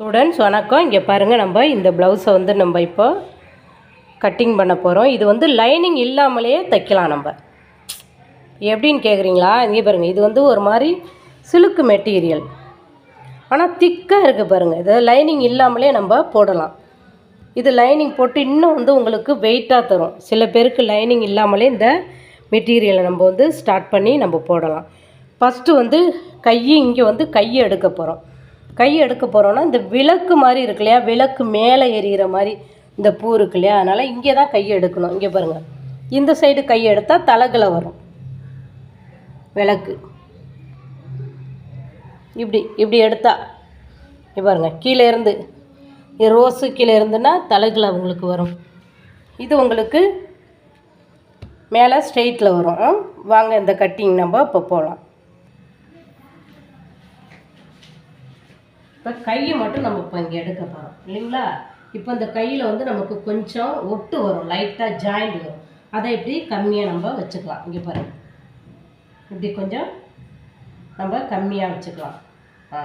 Students வணக்கம். இங்கே பாருங்கள் நம்ம இந்த ப்ளவுஸை வந்து நம்ம இப்போ கட்டிங் பண்ண போகிறோம் இது வந்து லைனிங் இல்லாமலேயே தைக்கலாம் நம்ம. எப்படின்னு கேட்குறீங்களா இங்கே பாருங்கள் இது வந்து ஒரு மாதிரி சிலுக்கு மெட்டீரியல் ஆனால் திக்காக இருக்குது பாருங்கள் இது லைனிங் இல்லாமலே நம்ம போடலாம். இது லைனிங் போட்டு இன்னும் வந்து உங்களுக்கு வெயிட்டாக தரும். சில பேருக்கு லைனிங் இல்லாமலே இந்த மெட்டீரியலை நம்ம வந்து ஸ்டார்ட் பண்ணி நம்ம போடலாம். ஃபஸ்ட்டு வந்து கையை இங்கே வந்து கையை எடுக்க போகிறோம் கை எடுக்க போகிறோன்னா இந்த விளக்கு மாதிரி இருக்கு இல்லையா? விளக்கு மேலே எரியிற மாதிரி இந்த பூ இருக்கு இல்லையா? அதனால் இங்கே தான் கை எடுக்கணும். இங்கே பாருங்கள் இந்த சைடு கை எடுத்தால் தலகில் வரும். விளக்கு. இப்படி இப்படி எடுத்தா பாருங்க கீழே இருந்து இது ரோஸு கீழே இருந்துன்னா தலைகில் உங்களுக்கு வரும். இது உங்களுக்கு மேலே ஸ்ட்ரெயிட்டில் வரும். வாங்க இந்த கட்டிங் நம்ம இப்போ போகலாம் இப்போ கையை மட்டும் நம்ம இப்போ இங்கே எடுக்க போகிறோம் இல்லைங்களா? இப்போ இந்த கையில் வந்து நமக்கு கொஞ்சம் ஒட்டு வரும். லைட்டாக ஜாயிண்ட் வரும். அதை இப்படி கம்மியாக நம்ம வச்சுக்கலாம். இங்கே பாருங்க. இப்படி கொஞ்சம் நம்ம கம்மியாக வச்சுக்கலாம். ஆ.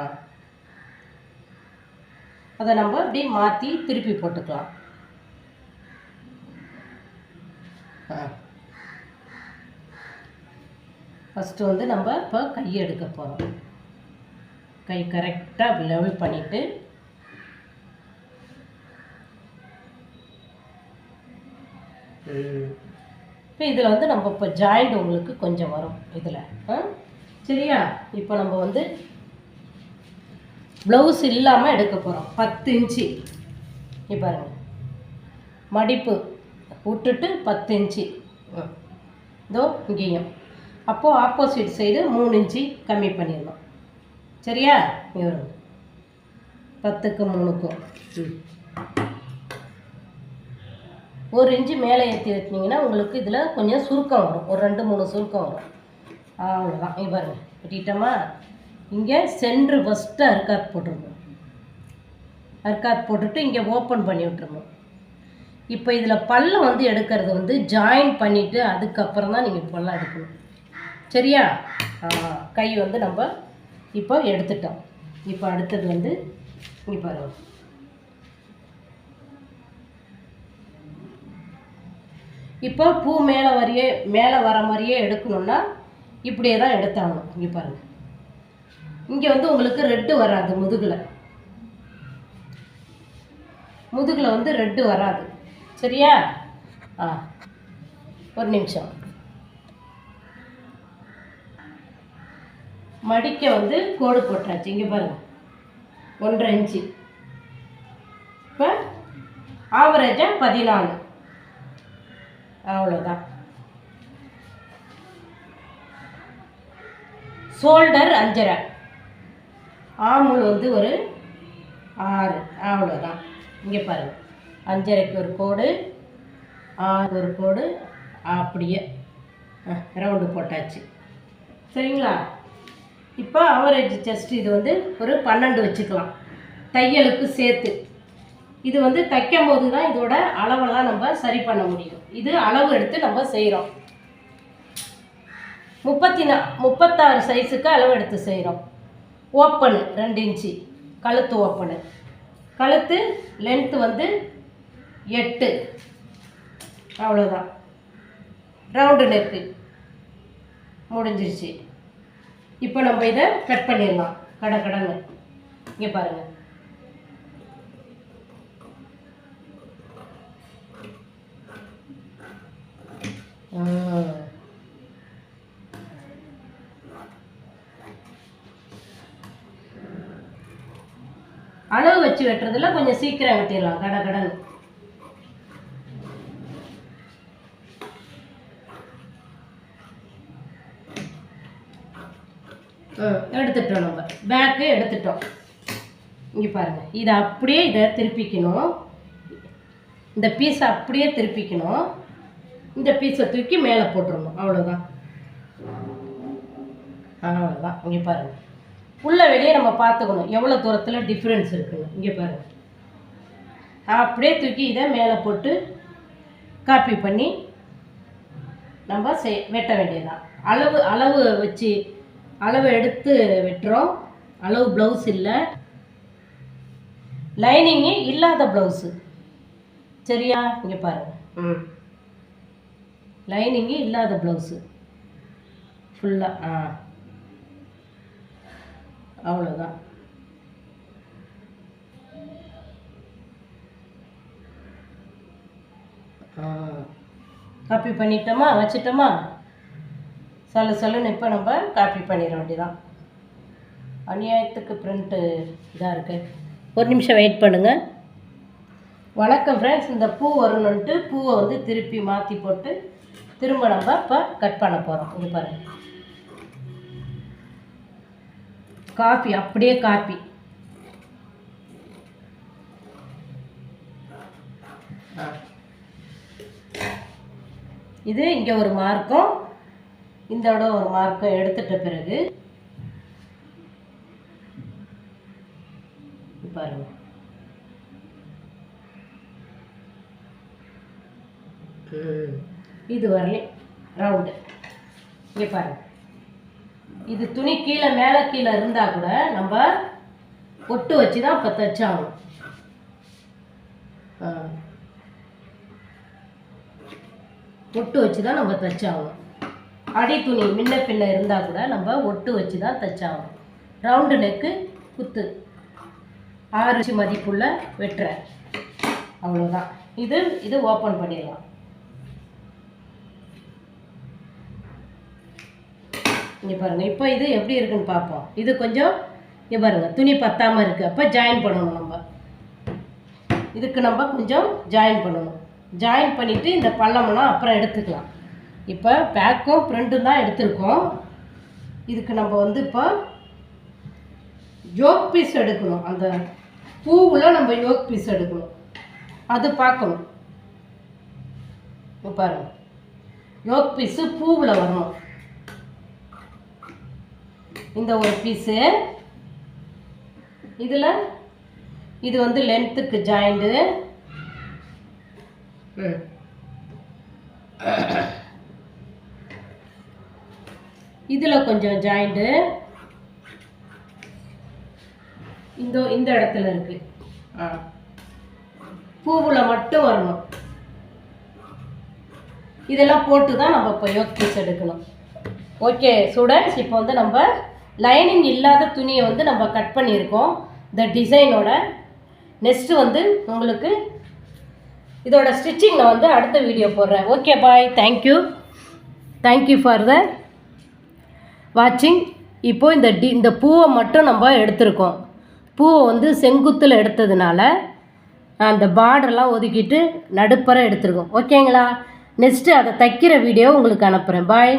அதை நம்ம இப்படி மாற்றி திருப்பி போட்டுக்கலாம். ஆ. ஃபஸ்ட்டு வந்து நம்ம இப்போ கையை எடுக்க போகிறோம் கை கரெக்டாக லெவல் பண்ணிவிட்டு இப்போ இதில் வந்து நம்ம இப்போ ஜாயிண்ட் உங்களுக்கு கொஞ்சம் வரும் இதில். ஆ? சரியா? இப்போ நம்ம வந்து ப்ளவுஸ் இல்லாமல் எடுக்க போகிறோம் பத்து இன்ச்சு. இப்போ பாருங்கள் மடிப்பு விட்டுட்டு பத்து இன்ச்சு. இதோ இங்கேயும். அப்போது ஆப்போசிட் சைடு மூணு இன்ச்சு கம்மி பண்ணிடணும். சரியா? இங்க பத்துக்கும் பத்துக்கு மூணுக்கும். ம். ஒரு இன்ச்சு மேலே ஏற்றி வச்சிங்கன்னா உங்களுக்கு இதில் கொஞ்சம் சுருக்கம் வரும். ஒரு ரெண்டு மூணு சுருக்கம் வரும். அவ்வளோதான் இங்கே பாருங்க. வெட்டிட்டோமா? இங்கே சென்ட்ரு ஃபஸ்ட்டு அர்க்காத் போட்டுருணும் அர்க்காத் போட்டுட்டு இங்கே ஓப்பன் பண்ணி விட்டுருணும் இப்போ இதில் பல்லம் வந்து எடுக்கிறது வந்து ஜாயின் பண்ணிவிட்டு அதுக்கப்புறம் தான் நீங்கள் பல்லம் எடுக்கணும். சரியா? கை வந்து நம்ம இப்போ எடுத்துட்டோம். இப்போ அடுத்தது வந்து இப்போ இப்போ பூ மேலே வரையே மேலே வர மாதிரியே எடுக்கணும்னா இப்படியே தான் எடுத்தாகணும். இங்கே பாருங்கள் இங்கே வந்து உங்களுக்கு ரெட்டு வராது முதுகில். முதுகில் வந்து ரெட்டு வராது. சரியா? ஆ. ஒரு நிமிஷம். மடிக்க வந்து கோடு போட்டாச்சு. இங்கே பாருங்க. ஒன்றரை இன்ச்சு. இப்போ ஆவரேஜாக பதினாலு. அவ்வளோதான் ஷோல்டர் அஞ்சரை. ஆமுல் வந்து ஒரு ஆறு. அவ்வளோதான் இங்கே பாருங்கள் அஞ்சரைக்கு ஒரு கோடு ஆறு ஒரு கோடு அப்படியே ரவுண்டு போட்டாச்சு. சரிங்களா? இப்போ ஆவரேஜ் ஜஸ்ட் இது வந்து ஒரு பன்னெண்டு வச்சுக்கலாம். தையலுக்கு சேர்த்து. இது வந்து தைக்கும் போது தான் இதோட அளவெல்லாம் நம்ம சரி பண்ண முடியும். இது அளவு எடுத்து நம்ம செய்கிறோம் முப்பத்தி நா முப்பத்தாறு சைஸுக்கு அளவு எடுத்து செய்கிறோம் ஓப்பனு ரெண்டு இன்ச்சு. கழுத்து ஓப்பனு கழுத்து லென்த்து வந்து எட்டு. அவ்வளோதான் ரவுண்டு நெக்கு முடிஞ்சிருச்சு. இப்போ நம்ம இதை கட் பண்ணிடலாம். கடை கடன்னு. இங்கே பாருங்கள் அளவு வச்சு வெட்டுறதுல கொஞ்சம் சீக்கிரம் வெட்டிடலாம். கடை கடன்னு ம், எடுத்துட்டோம் நம்ம. பேக்கு எடுத்துட்டோம். இங்கே பாருங்கள் இதை அப்படியே இதை திருப்பிக்கணும். இந்த பீஸை அப்படியே திருப்பிக்கணும். இந்த பீஸை தூக்கி மேலே போட்டுருணும் அவ்வளோதான் அவ்வளோதான் இங்கே பாருங்கள் உள்ள வெளியே நம்ம பார்த்துக்கணும். எவ்வளோ தூரத்தில் டிஃப்ரென்ஸ் இருக்குன்னு. இங்கே பாருங்கள் அப்படியே தூக்கி இதை மேலே போட்டு காப்பி பண்ணி நம்ம செய் வெட்ட வேண்டியதுதான். அளவு அளவு வச்சு அளவு எடுத்து வெட்டுறோம். அளவு ப்ளவுஸ் இல்லை. லைனிங்கு இல்லாத ப்ளவுஸு சரியா? இங்கே பாருங்கள் ம். லைனிங்கு இல்லாத ப்ளவுஸு ஃபுல்லாக ஆ. அவ்வளோதான் காப்பி பண்ணிட்டோமா? வச்சிட்டோமா? சொல்ல சொல்லுன்னு இப்போ நம்ம காப்பி பண்ணிட வேண்டியதான் அநியாயத்துக்கு பிரிண்ட்டு இதாக இருக்குது ஒரு நிமிஷம் வெயிட் பண்ணுங்கள் வணக்கம் ஃப்ரெண்ட்ஸ் இந்த பூ வரணுன்ட்டு பூவை வந்து திருப்பி மாற்றி போட்டு திரும்ப நம்ம இப்போ கட் பண்ண போகிறோம் இது பாருங்கள் காப்பி அப்படியே காப்பி ஆ இது இங்கே ஒரு மார்க்கும் இந்த இடம் ஒரு மார்க்கை எடுத்துட்ட பிறகு பாருங்க. ம். இது வரலையும் ரவுண்டு இங்கே பாருங்க. இது துணி கீழே மேலே கீழே இருந்தால் கூட நம்ம ஒட்டு வச்சு தான் இப்போ தைச்சாகணும் ஒட்டு வச்சு தான் நம்ம தைச்சாகணும். அடி துணி முன்ன பின்ன இருந்தால் கூட நம்ம ஒட்டு வச்சு தான் தைச்சாகும் ரவுண்டு நெக்கு குத்து. ஆறு இன்ச்சு மதிப்புள்ள வெட்டுற. அவ்வளோதான் இது இது ஓப்பன் பண்ணிடலாம். இங்கே பாருங்கள் இப்போ இது எப்படி இருக்குன்னு பார்ப்போம். இது கொஞ்சம் இங்கே பாருங்கள் துணி பத்தாமல் இருக்குது அப்போ ஜாயின் பண்ணணும் நம்ம. இதுக்கு நம்ம கொஞ்சம் ஜாயின் பண்ணணும். ஜாயின் பண்ணிவிட்டு இந்த பள்ளமெல்லாம் அப்புறம் எடுத்துக்கலாம். இப்போ பேக்கும் ப்ரிண்ட்டும் தான் எடுத்திருக்கோம். இதுக்கு நம்ம வந்து இப்போ யோக் பீஸ் எடுக்கணும். அந்த பூவில் நம்ம யோக் பீஸ் எடுக்கணும். அது பார்க்கணும். பாருங்க. யோக் பீஸு பூவில் வரணும். இந்த ஒரு பீஸு இதில் இது வந்து லென்த்துக்கு ஜாயிண்டு இதில் கொஞ்சம் ஜாயிண்டு இந்த இந்த இடத்துல இருக்கு. ஆ. பூவில் மட்டும் வரணும். இதெல்லாம் போட்டு தான் நம்ம இப்போ யோக் பீஸ் எடுக்கணும். ஓகே ஸ்டூடெண்ட்ஸ் இப்போ வந்து நம்ம லைனிங் இல்லாத துணியை வந்து நம்ம கட் பண்ணியிருக்கோம். இந்த டிசைனோட நெக்ஸ்ட்டு வந்து உங்களுக்கு இதோட ஸ்டிச்சிங் நான் வந்து அடுத்த வீடியோ போடுறேன். Okay bye thank you thank you for the வாட்சிங் இப்போது இந்த டி இந்த பூவை மட்டும் நம்ம எடுத்திருக்கோம். பூவை வந்து செங்குத்தில் எடுத்ததுனால அந்த பார்டர்லாம் ஒதுக்கிட்டு நடுப்பற எடுத்திருக்கோம். ஓகேங்களா நெக்ஸ்ட்டு அதை தைக்கிற வீடியோ உங்களுக்கு அனுப்புகிறேன் பாய்